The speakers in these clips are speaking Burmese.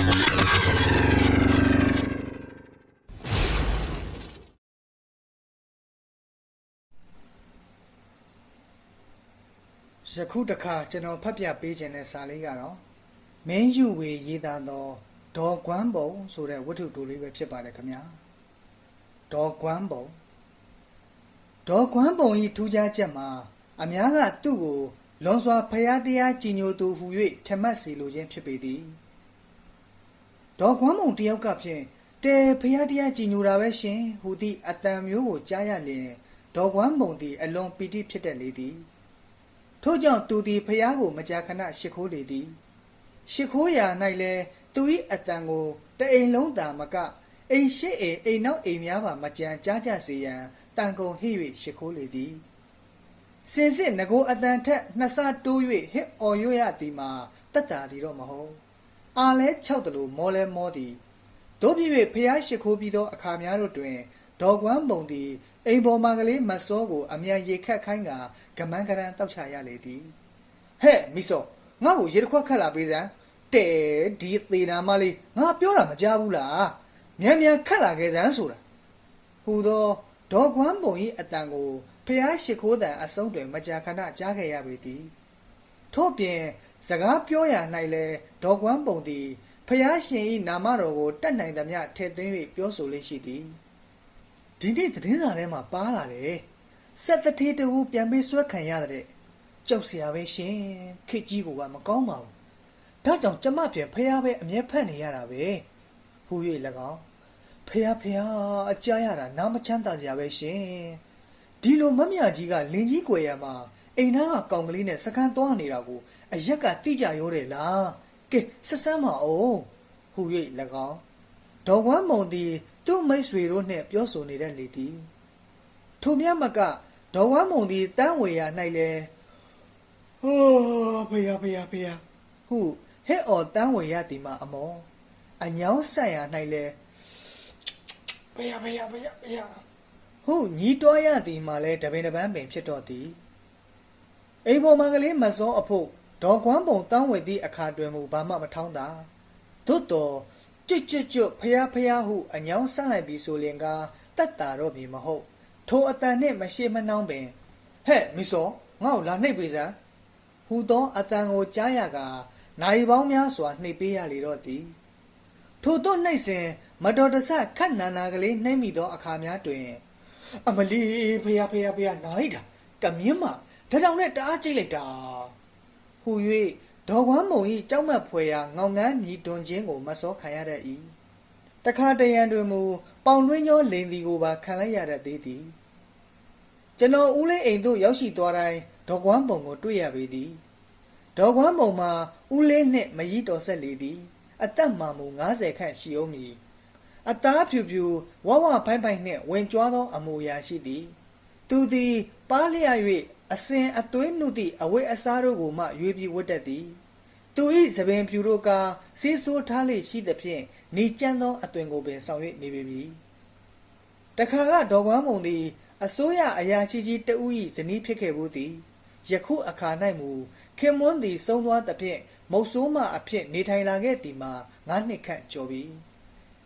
ယခုတခါကျွန်တော်ဖတ်ပြပေးခြင်းတဲ့စာလေးကတော့မင်းယူဝေရေးသားသောဒေါ်ကွမ်းပုံဆိုတဲ့ဝတ္ထုတိုလေးပဲဖြစ်ပါတယ်ခင်ဗျာဒေါ်ကွမ်းပုံဒေါ်ကွမ်းပုံဤထူးခြားချက်မှာအများကသူ့ကိုလွန်စွာဖျားတရားကြည်ညိုသူဟူ၍ထမတ်စီလိုခြင်းဖြစ်ပေသည် ဒေါ်ကွမ်းပုံတယောက်ကဖြင့်တဲဖျားတရားကြည်ညိုတာပဲရှင်ဟူသည့်အတန်မျိုးကိုကြားရလျင်ဒေါ်ကွမ်းပုံသည်အလွန်ပီတိဖြစ်တတ်လေသည် ထို့ကြောင့်သူသည်ဖျားကိုမကြာခဏရှ िख ိုးလေသည်ရှ िख ိုးရာ၌လည်းသူ၏အတန်ကိုတအိမ်လုံးသာမကအိမ်ရှိအိမ်အိမ်နောက်အိမ်များပါမကြံကြားကြစေရန်တန်ကုန်ဟိ၍ရှ िख ိုးလေသည်စင်စစ်ငကိုအတန်ထက်နှစ်ဆတိုး၍ဟစ်အော်ရွရသည်မှာတက်တာလီတော့မဟုတ် အာလဲ၆တလူမောလဲမောသည်တို့ဖြစ်၍ဖျားရှ िख ိုးပြီးသောအခါများတို့တွင်ဒေါ်ကွမ်းပုံသည်အိမ်ပေါ်မှကလေးမတ်စောကိုအမြန်ရေခတ်ခိုင်းကကမန်းကရန်တောက်ချရလေသည်ဟဲ့မိစောငါ့ကိုရေတစ်ခွက်ခတ်လာပေးစမ်းတဲဒီသေးနာမလေးငါပြောတာမကြားဘူးလားမြန်မြန်ခတ်လာခဲ့စမ်းဆိုတာဟူသောဒေါ်ကွမ်းပုံ၏အတန်ကိုဖျားရှိခိုးတန်အဆုံးတွင်မကြာခဏကြားခဲ့ရပေသည်ထို့ပြင် စကားပြောရ၌လည်းဒေါ်ကွမ်းပုံသည်ဖျားရှင်၏နာမတော်ကိုတတ်နိုင်သမျှထည့်သွင်း၍ပြောဆိုလေးရှိသည်ဒီနေ့သတင်းစာထဲမှာပါလာတယ်ဆက်တတိတူပြန်ပြီးဆွဲခံရတဲ့ကြောက်စရာပဲရှင်ခစ်ကြီးကမကောင်းပါဘူးဒါကြောင့်ကျမပြန်ဖះပဲအမျက်ဖက်နေရတာပဲဟူ၍၎င်းဖះဖះအကြရတာနားမချမ်းသာစရာပဲရှင်ဒီလိုမမြကြီးကလင်းကြီးကွယ်ရမှာအိမ်သားကကောင်ကလေးနဲ့စကန်းသွားနေတာကို အရက်ကတိကြရောတယ်လားကဲဆက်ဆမ်းမအောင်ဟူ၍၎င်းဒေါ်ကွမ်းမုံသည် သူ့မိတ်ဆွေတို့နှင့်ပြောဆိုနေတဲ့လေသည်ထိုမြတ်မကဒေါ်ဝမ်းမုံသည်တန်းဝေရာ၌လည်းဟိုးဖေယဖေယဖေယဟုဟဲ့အော်တန်းဝေရသည်မှာအမောအညောင်းဆက်ရ၌လဲဖေယဖေယဖေယဖေယဟုညီတော်ရသည်မှာလဲတပင်တပန်းပင်ဖြစ်တော့သည်အိမ်ပေါ်မှာကလေးမစောအဖို့ ဒေါ်ကွမ်းပုံတန်းဝေသည့်အခါတွင်မူဘာမှမထောင်းတာသို့တော်ကြွတ်ကြွတ်ကြွတ်ဖျားဖျားဟုအညောင်းဆက်လိုက်ပြီးဆိုလင်ကတတ်တာတော့ပြီမဟုတ်ထိုအတန်နှင့်မရှိမနှောင်းပင်ဟဲ့မီစောငါ့ကိုလာနှိပ်ပေးစမ်းဟူသောအတန်ကိုကြားရကနိုင်ပေါင်းများစွာနှိပ်ပေးရလေတော့သည်ထို့သောနှိပ်စဉ်မတော်တဆခတ်နာနာကလေးနှိမ့်မိသောအခါများတွင် အမလီဖေယဖေယဖေယနိုင်တာကမြင်းမဓာတောင်နဲ့တအားကြိတ်လိုက်တာ ဟူ၍ဒေါ်ကွမ်းမုံ၏ကြောက်မက်ဖွယ်ရာငောင်ငန်းမြည်တွန်ခြင်းကိုမစောခံရတတ်၏တခါတရံတွင်မူပေါင်တွင်းကျောလိန်သည်ကိုပါခံလိုက်ရတတ်သေးသည်ကျွန်တော်ဦးလေးအိမ်သို့ရောက်ရှိသွားတိုင်းဒေါ်ကွမ်းပုံကိုတွေ့ရပေသည်ဒေါ်ကွမ်းပုံမှာဦးလေးနှင့်မကြီးတော်ဆက်လေသည် အသက်မှမူ90ခန့်ရှိအောင်မည်အသားဖြူဖြူဝဝဖိုင်းဖိုင်းနှင့်ဝင်ကြွားသောအမူအရာရှိသည် သူသည်ပါးလျက်၍ အစဉ်အသွေးနှုတ်သည့်အဝိအစားတို့ကိုမှရွေးပြီးဝတ်တတ်သည်သူ၏သပင်ဖြူတို့ကဆေးဆိုးထားလေရှိသဖြင့်နေကြမ်းသောအသွင်ကိုပင်ဆောင်၍နေပေမည်တခါကဒေါ်ကွမ်းမုံသည် အစိုးရအရာရှိကြီးတဦး၏ဇနီးဖြစ်ခဲ့ဘူးသည်ယခုအခါ၌မူခင်မွန်းသည်ဆုံးသွားသဖြင့်မုတ်ဆိုးမအဖြစ်နေထိုင်လာခဲ့သည်မှာငါးနှစ်ခန့်ကျော်ပြီ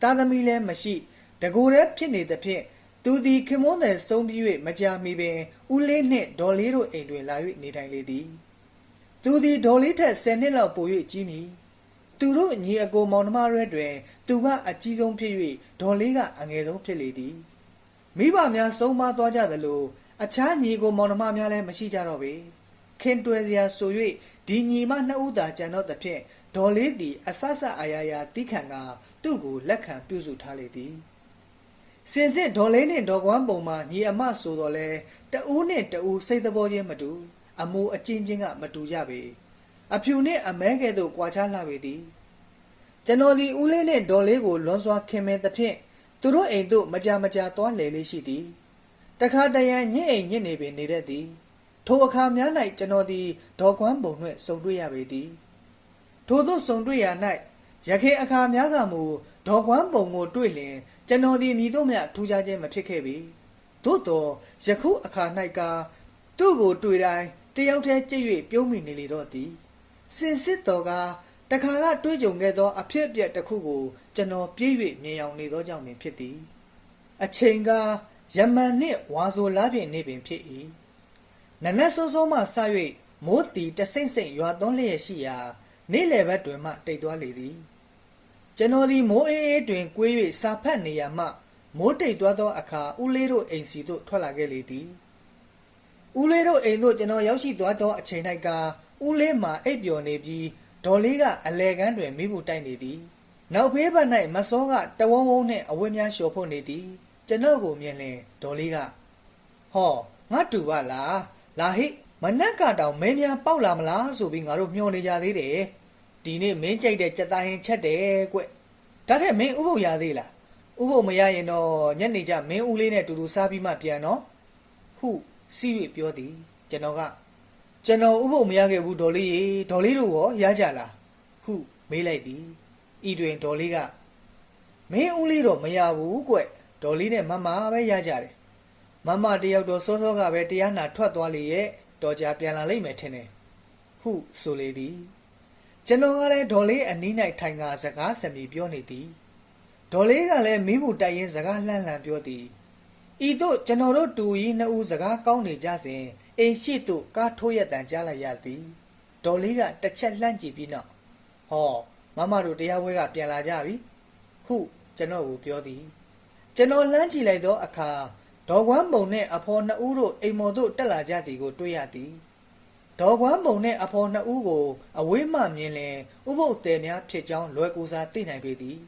တာသမီလည်းမရှိ တကူတည်းဖြစ်နေသဖြင့် သူသည်ခင်မွန်းသည်ဆုံးပြီး၍မကြာမီပင်ဦးလေးနှင့်ဒေါ်လေးတို့အိမ်တွင်လာ၍နေထိုင်လေသည် သူသည်ဒေါ်လေးထက်10နှစ်လောက်ပို၍ကြီးမည်သူတို့ညီအကိုမောင်နှမရဲတွင် သူကအကြီးဆုံးဖြစ်၍ဒေါ်လေးကအငယ်ဆုံးဖြစ်လေသည်မိဘများဆုံးမသွားကြသလိုအခြားညီကိုမောင်နှမများလည်းမရှိကြတော့ပေခင်တွယ်စရာဆို၍ဒီညီမနှစ်ဦးသာကျန်တော့သဖြင့်ဒေါ်လေးသည်အဆဆအာယာယာတိခံကသူ့ကိုလက်ခံပြုစုထားလေသည် စင်စစ်ဒေါ်လေးနှင့်ဒေါ်ကွမ်းပုံမှာညီအမဆိုတော့လဲတဦးနှင့်တဦးစိတ်သဘောချင်းမတူ အမိုးအချင်းချင်းကမတူကြပေအဖြူနှင့်အမဲကဲ့သို့ကြွာခြားလှပေသည်ကျွန်တော်ဒီဦးလေးနဲ့ဒေါ်လေးကိုလွန်စွာခင်မင်သဖြင့်သူတို့အိမ်သို့မကြာမကြာသွားလေလေးရှိသည်တခါတရံညစ်အိမ်ညစ်နေပင်နေတတ်သည်ထိုအခါများ၌ကျွန်တော်သည်ဒေါ်ကွမ်းပုံနှင့်ဆုံတွေ့ရပေသည်ထိုသို့ဆုံတွေ့ရာ၌ရခေအခါများကမူဒေါ်ကွမ်းပုံကိုတွေ့လျင် ကျွန်တော်သည်မြည်တို့မြထူးခြားခြင်းမဖြစ်ခဲ့ပေသို့တော်ယခုအခါ၌ကသူ့ကိုတွေ့တိုင်းတယောက်တည်းကြည့်၍ပြုံးမိနေလေတော့သည်စင်စစ်တော်ကတတခါကတွေးကြုံခဲ့သော အဖြစ်အပျက်တစ်ခုကိုကျွန်တော်ပြည့်၍မြင်အောင်နေသောကြောင့်ပင်ဖြစ်သည်အချိန်ကယမန်နှင့်ဝါဆိုလားပြင်နေပင်ဖြစ်၏နနက်စောစောမှစ၍မိုးတီတဆိမ့်ဆိမ့်ရွာသွန်းလျက်ရှိရာ နေ့လယ်ဘက်တွင်မှတိတ်သွားလေသည် ကျွန်တော်ဒီမိုးအေးအေးတွင်ကွေး၍စာဖတ်နေရမှမိုးတိတ်သွားသောအခါဦးလေးတို့အိမ်စီသို့ထွက်လာခဲ့လေသည်ဦးလေးတို့အိမ်သို့ကျွန်တော်ရောက်ရှိသွားသောအချိန်၌ကဦးလေးမှာအိပ်ပျော်နေပြီးဒေါ်လေးကအလဲကန်းတွင်မိဖို့တိုက်နေသည်နောက်ဖေးဘက်၌မစောကတဝုံဝုံနှင့်အဝတ်များလျှော်ဖို့နေသည်ကျွန်တော်ကိုမြင်လင်ဒေါ်လေးကဟောငါတူပါလားလာဟိမနက်ကတောင်မင်းများပေါက်လာမလားဆိုပြီးငါတို့မျှော်နေကြသေးတယ် ဒီနေ့မင်းကြိုက်တဲ့ကြက်သားဟင်းချက်တယ်ကွဒါထက်မင်းဥပုပ်ရသေးလားဥပုပ်မရရင်တော့ညနေကျမင်းဦးလေးနဲ့တူတူစားပြီးမှပြန်တော့ဟုစီး၍ပြောသည်ကျွန်တော်ကကျွန်တော်ဥပုပ်မရခဲ့ဘူးဒေါ်လေးရေဒေါ်လေးတို့ရောရကြလားဟုမေးလိုက်သည်ဤတွင်ဒေါ်လေးကမင်းဦးလေးတော့မရဘူးကွဒေါ်လေးနဲ့မမပဲရကြတယ်မမတယောက်တော့စောစောကပဲတရားနာထွက်သွားလေရဲ့တော်ကြပြန်လာလိမ့်မယ်ထင်တယ်ဟုဆိုလေသည် ကျွန်တော်ကလည်းဒေါ်လေးအနီး၌ထိုင်ကစကားစမြည်ပြောနေသည်ဒေါ်လေးကလည်းမိမှုတိုက်ရင်စကားလှမ်းလှမ်းပြောသည်ဤသို့ကျွန်တော်တို့တူကြီးနှစ်ဦးစကားကောင်းနေကြစဉ်အိမ်ရှိသို့ကားထိုးရက်တန်ကြားလိုက်ရသည်ဒေါ်လေးကတစ်ချက်လှမ်းကြည့်ပြီးနောက်ဟောမမတို့တရားပွဲကပြန်လာကြပြီဟုကျွန်တော်ကိုပြောသည်ကျွန်တော်လှမ်းကြည့်လိုက်သောအခါဒေါ်ကွမ်းပုံနှင့်အဖော်နှစ်ဦးတို့အိမ်မော်သို့တက်လာကြသည်ကိုတွေ့ရသည် ဒေါ်ကွမ်းပုံနဲ့အဖော်နှစ်ဦးကို အဝေးမှမြင်လင် ဥပုပ်တယ်များဖြစ်ကြောင်း လွယ်ကူစွာသိနိုင်ပေသည်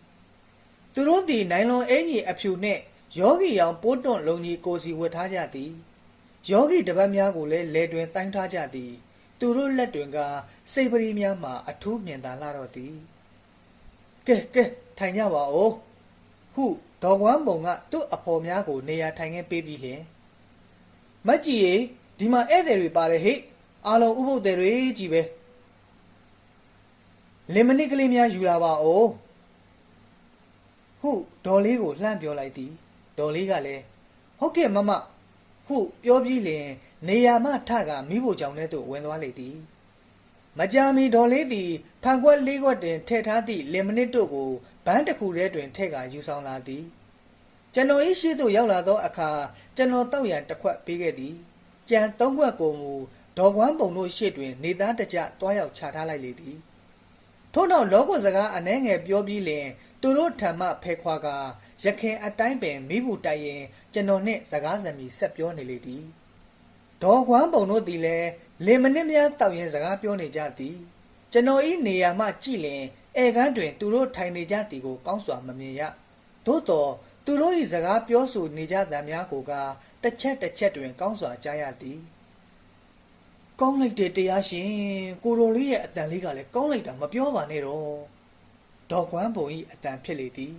သူတို့သည် နိုင်လွန်အင်ကြီးအဖြူနှင့်ယောဂီရောင်ပိုးတွန့်လုံကြီးကိုစီဝတ်ထားကြသည်ယောဂီတပတ်များကိုလည်းလဲတွင်တိုင်းထားကြသည် သူတို့လက်တွင်ကစိတ်ပရိများမှာအထူးမြင်သာလာတော့သည်ကဲကဲထိုင်ကြပါဦးဟုဒေါ်ကွမ်းပုံကသူ့အဖော်များကို နေရာထိုင်ခင်းပေးပြီးလျှင်မတ်ကြီးရေဒီမှာဧည့်သည်တွေပါတယ်ဟိ အားလုံးဥပုပ်သည်တွေကြီးပဲလင်မနစ်ကလေးများယူလာပါဦးဟုဒေါ်လေးကိုလှမ်းပြောလိုက်သည်ဒေါ်လေးကလည်းဟုတ်ကဲ့မမဟုပြောပြီးလျင်နေရာမှထကမိဖို့ကြောင့်ထဲသို့ဝင်သွားလေသည်မကြာမီဒေါ်လေးသည်ဖန်ခွက်လေးခွက်တွင်ထည့်ထားသည့်လင်မနစ်တို့ကိုဘန်းတစ်ခုထဲတွင်ထည့်ကာယူဆောင်လာသည်ကျွန်တော်၏ရှေ့သို့ရောက်လာသောအခါကျွန်တော်တောက်ရန်တစ်ခွက်ပေးခဲ့သည်ကြံသုံးခွက်ကိုမူ ဒေါ်ကွမ်းပုံတို့ရှေ့တွင် နေသားတကြတွားရောက်ချထားလိုက်လေသည်ထို့နောက်လောကစကားအနှဲငယ်ပြောပြီးလျင်သူတို့ထံမှဖဲခွာကရခင်အတိုင်းပင်မိဘူးတိုင်ရင်ကျွန်တော်နှင့်စကားစမြည်ဆက်ပြောနေလေသည်ဒေါ်ကွမ်းပုံတို့သည်လည်းလင်မနစ်များတောက်ရင်စကားပြောနေကြသည်ကျွန်တော်၏နေရာမှကြည့်လျင်ဧကန်းတွင် သူတို့ထိုင်နေကြသည်ကိုကောင်းစွာမမြင်ရသို့တော်သူတို့၏စကားပြောဆိုနေကြသံများကိုကတစ်ချက်တစ်ချက်တွင် ကောင်းစွာကြားရသည် ကောင်းလိုက်တဲ့တရားရှင်ကိုရိုလေးရဲ့အတန်လေးကလည်းကောင်းလိုက်တာမပြောပါနဲ့တော့ဒေါ်ကွမ်းပုံ၏အတန်ဖြစ်လေသည်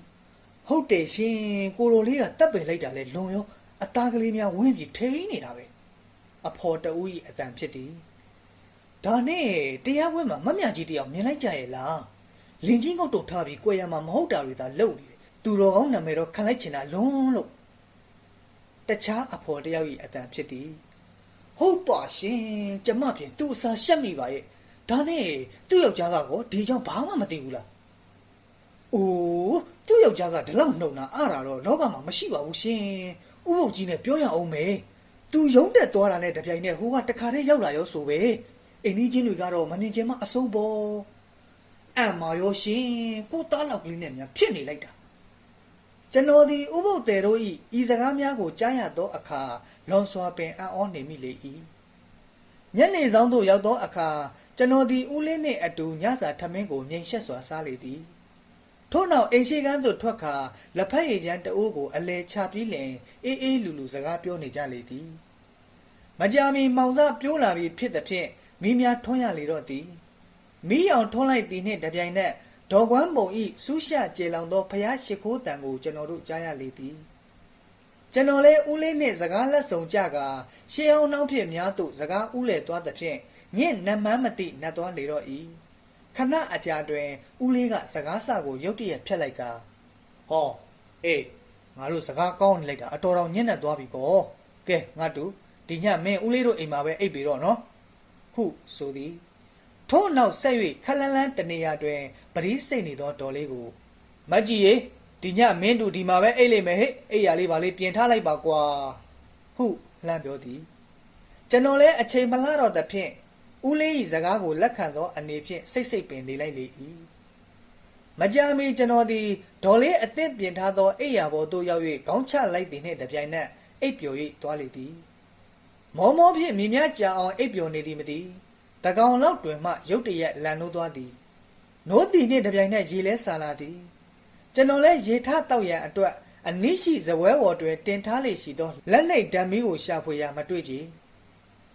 ဟုတ်တယ်ရှင်ကိုရိုလေးကတပ်ပယ်လိုက်တာလဲလွန်ရောအသားကလေးများဝင်းပြီးထိန်းနေတာပဲအဖော်တူ၏အတန်ဖြစ်သည်ဒါနဲ့တရားပွဲမှာမမြကြီးတယောက်မြင်လိုက်ကြရဲ့လားလင်ကြီးငုတ်တုတ်ထားပြီးကြွယ်ရမှာမဟုတ်တာတွေသာလုပ်နေတယ်သူတော်ကောင်းနာမည်တော့ခံလိုက်ချင်တာလွန်းလို့တခြားအဖော်တယောက်၏အတန်ဖြစ်သည် ဟုတ်ပါရှင်ကျမဖြင့်သူ့အစာရှက်မိပါရဲ့ဒါနဲ့သူ့ယောက်ျားကကောဒီကြောင့်ဘာမှမသိဘူးလားအိုးသူ့ယောက်ျားကဒီလောက်နှုံတာအတာတော့လောကမှာမရှိပါဘူးရှင်ဥပုပ်ကြီးနဲ့ပြောရအောင်မယ်သူယုံတက်သွားတာနဲ့တပြိုင်နက်ဟိုကတခါတည်းရောက်လာရောဆိုပဲအိမ်ကြီးချင်းတွေကတော့မနေချင်မှအဆုံးပေါ်အံ့မာရောရှင်ကိုသားလောက်ကလေးနဲ့များဖြစ်နေလိုက်တာ ကျွန်တော်ဒီဥပုပ်တယ်တို့ဤဤစကားများကိုကြားရသောအခါလွန်စွာပင်အံ့ဩနေမိလေ၏ညနေဆောင်သို့ရောက်သောအခါကျွန်တော်ဒီဦးလေးနှင့်အတူညစာထမင်းကိုမြိန်ရှက်စွာစားလေသည်ထို့နောက်အိမ်ရှိကန်းသို့ထွက်ခါလက်ဖက်ရည်ချမ်းတအိုးကိုအလဲချပြီးလင်အေးအေးလူလူစကားပြောနေကြလေသည်မကြာမီမောင်စပြိုးလာပြီးဖြစ်သည်ဖြင့်မိများထွန်းရလေတော့သည်မိအောင်ထွန်းလိုက်သည်နှင့်တပြိုင်နက် ဒေါ်ကွမ်းပုံဤစူးရှကျေလောင်သောဖျားရှိခိုးတံကိုကျွန်တော်တို့ကြားရလေသည်ကျွန်တော်လည်းဦးလေးနှင့်စကားလက်ဆောင်ကြကာရှေးအောင်နှောင်းဖြစ်များသို့စကားဦးလေသွားသည်ဖြင့်ညင့်နမန်းမသိနတ်သွားလေတော့၏ခဏအကြာတွင်ဦးလေးကစကားစကိုရုတ်တရက်ဖြတ်လိုက်ကဟောအေးငါတို့စကားကောင်းနေလိုက်တာအတော်တော်ညံ့နေသွားပြီကောကဲငါတူဒီညမင်းဦးလေးတို့အိမ်မှာပဲအိပ်ပြီတော့နော်ဟုဆိုသည် ထို့နောက်ဆက်၍ခက်လန်းလန်းတနေရာတွင်ပရိစိတ်နေသောဒေါ်လေးကိုမတ်ကြီးရေဒီညမင်းတို့ဒီမှာပဲအိတ်လိမ့်မယ်ဟဲ့အိတ်ရလေးပါလေးပြင်ထားလိုက်ပါကွာဟုလှမ်းပြောသည်ကျွန်တော်လည်းအချိန်မလှတော့သဖြင့်ဦးလေး၏စကားကိုလက်ခံသောအနေဖြင့်စိတ်စိတ်ပင်နေလိုက်လေ၏မကြာမီကျွန်တော်သည်ဒေါ်လေးအသင့်ပြင်ထားသောအိတ်ရပေါ်သို့ရောက်၍ခေါင်းချလိုက်သည်နှင့်တပြိုင်နက်အိတ်ပျော်၍သွားလေသည်မောမောဖြင့်မြင်များကြအောင်အိပ်ပျော်နေသည်မသိ တကောင်လောက်တွင်မှရုတ်တရက်လန်နိုးသွားသည်နိုးသည်နှင့်တပြိုင်နက်ရေလဲဆာလာသည်ကျွန်တော်လည်းရေထတောက်ရန်အတွက်အနည်းရှိဇပွဲဝေါ်တွင်တင်ထားလေရှိသောလက်နှိပ်ဓာမီကိုရှာဖွေရာမတွေ့ကြ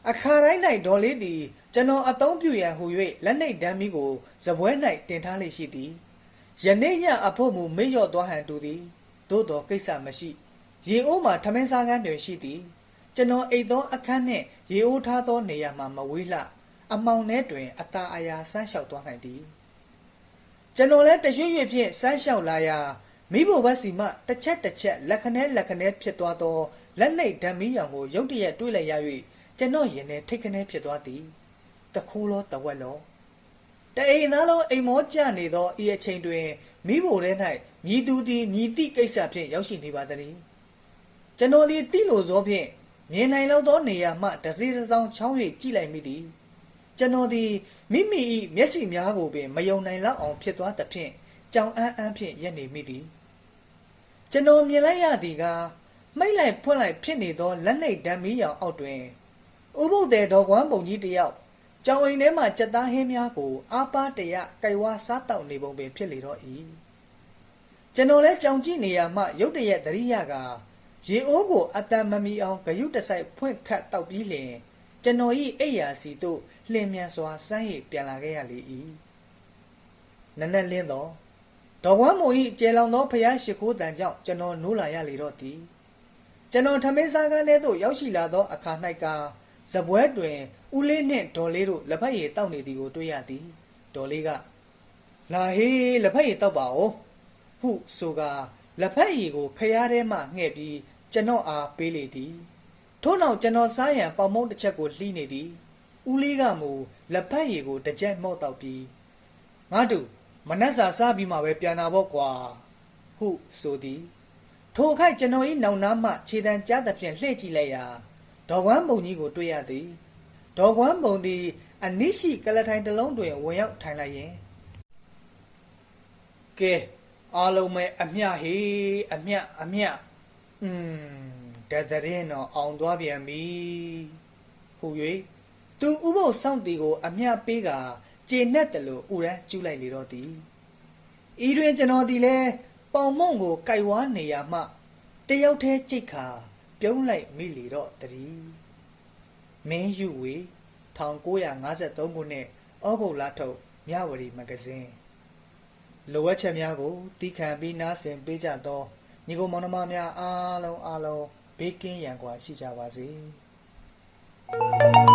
အခါတိုင်း၌ဒေါ်လေးသည်ကျွန်တော်အသုံးပြုရန်ဟူ၍လက်နှိပ်ဓာမီကိုဇပွဲ၌တင်ထားလေရှိသည်ယနေ့ညအဖို့မူမေ့လျော့သွားဟန်တူသည်သို့တော်ကိစ္စမရှိရေအိုးမှာထမင်းစားကန်းတွင်ရှိသည်ကျွန်တော်အိတ်သောအခန်းနှင့်ရေအိုးထားသောနေရာမှာမဝေးလှ အမောင်ထဲတွင်အตาအယာဆန်းလျှောက်သွားနိုင်သည်ကျွန်တော်လည်းတရွရွဖြင့်ဆန်းလျှောက်လာရာမိဖို့ဘက်စီမှတစ်ချက်တစ်ချက်လက်ခနဲလက်ခနဲဖြစ်သွားသောလက်နှိပ်ဓာမီရောင်ကိုရုတ်တရက်တွေးလိုက်ရ၍ကျွန်တော်ရင်ထဲထိတ်ခနဲဖြစ်သွားသည်တခိုးလောတဝက်လောတအိမ်သားလုံးအိမ်မောကျနေသောဤအချိန်တွင်မိဖို့ထဲ၌မြည်သူသည်မြည်သည့်ကိစ္စဖြင့်ရောက်ရှိနေပါသည်ကျွန်တော်ဒီတိလိုစောဖြင့်မြင်နိုင်လောက်သောနေရာမှတစေးတစ်စောင်းချောင်း၍ကြည့်လိုက်မိသည် ကျွန်တော်ဒီမိမိ၏မျက်စိများကိုပင်မယုံနိုင်လောက်အောင်ဖြစ်သွားသဖြင့်ကြောင်အန်းအန်းဖြင့်ရက်နေမိသည်ကျွန်တော်မြင်လိုက်ရသည်ကမိတ်လိုက်ဖွင့်လိုက်ဖြစ်နေသောလက်နှိပ်ဓာမီရောင်အောက်တွင်ဥပုပ်တဲ့တော်ကွမ်းပုံကြီးတစ်ယောက်ကြောင်အိမ်ထဲမှစက်သားဟင်းများကိုအားပါတရကြိုက်ဝါစားတောက်နေပုံပင်ဖြစ်လေတော့၏ကျွန်တော်လည်းကြောင်ကြည့်နေရမှရုတ်တရက်သတိရကရေအိုးကိုအတန်မမီအောင်ဂယုတစိုက်ဖွင့်ခတ်တောက်ပြီးလျင် ကျွန်တော်၏အိယာစီတို့လျင်မြန်စွာစမ်းရည်ပြန်လာခဲ့ရလေ၏နက်နက်လင်းသောဒေါ်ဝမ်းမုံ၏ကျေလောင်သောဖျားရှိခိုးတန်ကြောင့်ကျွန်တော်နိုးလာရလေတော့သည်ကျွန်တော်ထမင်းစားကန်းထဲသို့ရောက်ရှိလာသောအခါ၌ကဇပွဲတွင်ဦးလေးနှင့်ဒေါ်လေးတို့လက်ဖက်ရည်တောက်နေသည်ကိုတွေ့ရသည်ဒေါ်လေးကလာဟေးလက်ဖက်ရည်တောက်ပါဦးဟုဆိုကာလက်ဖက်ရည်ကိုခရားထဲမှငှဲ့ပြီးကျွန်တော်အားပေးလေသည် ထို့နောက်ကျွန်တော်စားရန်ပေါင်မုံတစ်ချက်ကိုလှီးနေသည်ဦးလေးကမူလက်ဖက်ရည်ကိုတစ်ကြက်မော့တော့ပြီးငါတို့မနှက်စာစားပြီးမှပဲပြန်လာပေါ့ကွာဟုဆိုသည်ထိုအခိုက်ကျွန်တော်၏နောင်နားမှခြေတံကြားသဖြင့်လှည့်ကြည့်လိုက်ရာဒေါ်ကွမ်းပုံကြီးကိုတွေ့ရသည်ဒေါ်ကွမ်းပုံသည်အနိရှိကလထိုင်တစ်လုံးတွင်ဝင်ရောက်ထိုင်လိုက်ရင်ကဲအားလုံးပဲအမျှဟေးအမျှအမျှอืม တသရင်တော့အောင်သွားပြန်ပြီဟူ၍သူဥပုပ်ဆောင်တီကို အမျှပေးကကျေနပ်တယ်လို့ဥရန်ကျူးလိုက်လေတော့သည်ဤတွင်ကျွန်တော်ဒီလဲပေါင်မုံကိုကြိုက်ဝါနေရမှတယောက်တည်းကြိတ်ခါပြုံးလိုက်မိလေတော့တည်းမင်းယူဝေ1953ခုနှစ်ဩဂုတ်လထုတ်မြဝတီမဂ္ဂဇင်းလိုအပ်ချက်များကိုတီးခံပြီးနားဆင်ပေးကြသောညီကိုမောင်နှမများအားလုံးအားလုံး ဘေးကင်းရန်ကွာရှိကြပါစေ။